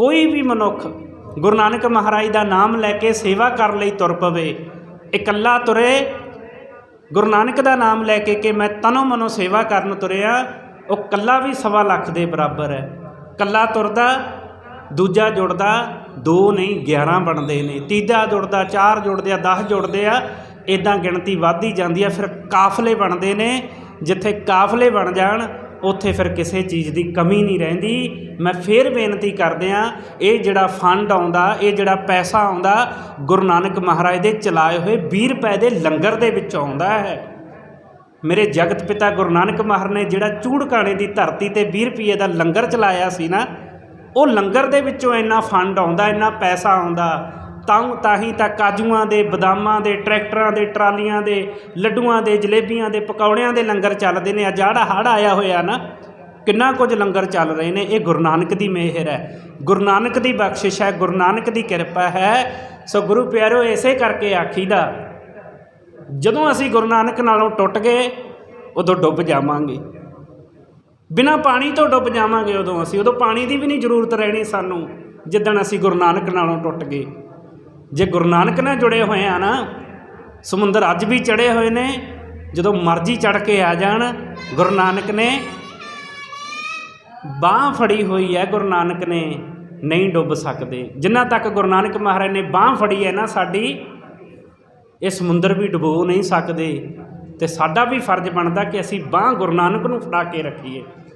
ਕੋਈ ਵੀ ਮਨੁੱਖ ਗੁਰੂ ਨਾਨਕ ਮਹਾਰਾਜ ਦਾ ਨਾਮ ਲੈ ਕੇ ਸੇਵਾ ਕਰਨ ਲਈ ਤੁਰ ਪਵੇ, ਇਕੱਲਾ ਤੁਰੇ, ਗੁਰੂ ਨਾਨਕ ਦਾ ਨਾਮ ਲੈ ਕੇ ਕਿ ਮੈਂ ਤਨੋ ਮਨੋ ਸੇਵਾ ਕਰਨ ਤੁਰਿਆ, ਉਹ ਕੱਲਾ ਵੀ ਸਵਾ ਲੱਖ ਦੇ ਬਰਾਬਰ ਹੈ। ਕੱਲਾ ਤੁਰਦਾ, ਦੂਜਾ ਜੁੜਦਾ, ਦੋ ਨਹੀਂ 11 ਬਣਦੇ ਨੇ। ਤੀਜਾ ਜੁੜਦਾ, ਚਾਰ ਜੁੜਦੇ ਆ 10 ਜੁੜਦੇ ਆ ਇਦਾਂ ਗਿਣਤੀ ਵੱਧਦੀ ਜਾਂਦੀ ਆ, ਫਿਰ ਕਾਫਲੇ ਬਣਦੇ ਨੇ। ਜਿੱਥੇ ਕਾਫਲੇ ਬਣ ਜਾਣ ਉੱਥੇ ਫਿਰ ਕਿਸੇ ਚੀਜ਼ ਦੀ ਕਮੀ ਨਹੀਂ ਰਹਿੰਦੀ। ਮੈਂ ਫੇਰ ਬੇਨਤੀ ਕਰਦੇ ਆ ਇਹ ਜਿਹੜਾ ਫੰਡ ਆਉਂਦਾ, ਇਹ ਜਿਹੜਾ ਪੈਸਾ ਆਉਂਦਾ, ਗੁਰੂ ਨਾਨਕ ਮਹਾਰਾਜ ਦੇ ਚਲਾਏ ਹੋਏ 20 ਰੁਪਏ ਦੇ ਲੰਗਰ ਦੇ ਵਿੱਚ ਆਉਂਦਾ ਹੈ। ਮੇਰੇ ਜਗਤ ਪਿਤਾ ਗੁਰੂ ਨਾਨਕ ਮਹਾਰਾਜ ਨੇ ਜਿਹੜਾ ਚੂੜਕਾਣੇ ਦੀ ਧਰਤੀ ਤੇ 20 ਰੁਪਏ ਦਾ ਲੰਗਰ ਚਲਾਇਆ ਸੀ ਨਾ, ਉਹ ਲੰਗਰ ਦੇ ਵਿੱਚੋਂ ਇੰਨਾ ਫੰਡ ਆਉਂਦਾ, ਇੰਨਾ ਪੈਸਾ ਆਉਂਦਾ ਤਾਂ ਤਾਂ ਹੀ ਤਾਂ ਕਾਜੂਆਂ ਦੇ, ਬਦਾਮਾਂ ਦੇ, ਟਰੈਕਟਰਾਂ ਦੇ, ਟਰਾਲੀਆਂ ਦੇ, ਲੱਡੂਆਂ ਦੇ, ਜਲੇਬੀਆਂ ਦੇ, ਪਕੌੜਿਆਂ ਦੇ ਲੰਗਰ ਚੱਲਦੇ ਨੇ। ਆ ਜਿਹੜਾ ਹੜ ਆਇਆ ਹੋਇਆ ਨਾ, ਕਿੰਨਾ ਕੁਝ ਲੰਗਰ ਚੱਲ ਰਹੇ ਨੇ। ਇਹ ਗੁਰੂ ਨਾਨਕ ਦੀ ਮਿਹਰ ਹੈ। ਗੁਰੂ ਨਾਨਕ ਦੀ ਬਖਸ਼ਿਸ਼ ਹੈ, ਗੁਰੂ ਨਾਨਕ ਦੀ ਕਿਰਪਾ ਹੈ। ਸੋ ਗੁਰੂ ਪਿਆਰਿਓ ਇਸੇ ਕਰਕੇ ਆਖੀਦਾ, ਜਦੋਂ ਅਸੀਂ ਗੁਰੂ ਨਾਨਕ ਨਾਲੋਂ ਟੁੱਟ ਗਏ, ਉਦੋਂ ਡੁੱਬ ਜਾਵਾਂਗੇ। ਬਿਨਾ ਪਾਣੀ ਤੋਂ ਡੁੱਬ ਜਾਵਾਂਗੇ ਉਦੋਂ ਅਸੀਂ। ਉਦੋਂ ਪਾਣੀ ਦੀ ਵੀ ਨਹੀਂ ਜ਼ਰੂਰਤ ਰਹਿਣੀ ਸਾਨੂੰ, ਜਿੱਦਣ ਅਸੀਂ ਗੁਰੂ ਨਾਨਕ ਨਾਲੋਂ ਟੁੱਟ ਗਏ। ਜੇ ਗੁਰੂ ਨਾਨਕ ਨਾਲ ਜੁੜੇ ਹੋਏ ਆ ਨਾ, ਸਮੁੰਦਰ ਅੱਜ ਵੀ ਚੜੇ ਹੋਏ ਨੇ, ਜਦੋਂ ਮਰਜ਼ੀ ਚੜ ਕੇ ਆ ਜਾਣ, ਗੁਰੂ ਨਾਨਕ ਨੇ ਬਾਹ ਫੜੀ ਹੋਈ ਹੈ, ਗੁਰੂ ਨਾਨਕ ਨੇ ਨਹੀਂ ਡੁੱਬ ਸਕਦੇ। ਜਿੰਨਾ ਤੱਕ ਗੁਰੂ ਨਾਨਕ ਮਹਾਰਾਜ ਨੇ ਬਾਹ ਫੜੀ ਹੈ ਨਾ ਸਾਡੀ, ਇਹ ਸਮੁੰਦਰ ਵੀ ਡੁਬੋ ਨਹੀਂ ਸਕਦੇ ਤੇ ਸਾਡਾ ਵੀ ਫਰਜ਼ ਬਣਦਾ ਕਿ ਅਸੀਂ ਬਾਹ ਗੁਰੂ ਨਾਨਕ ਨੂੰ ਫੜਾ ਕੇ ਰੱਖੀਏ।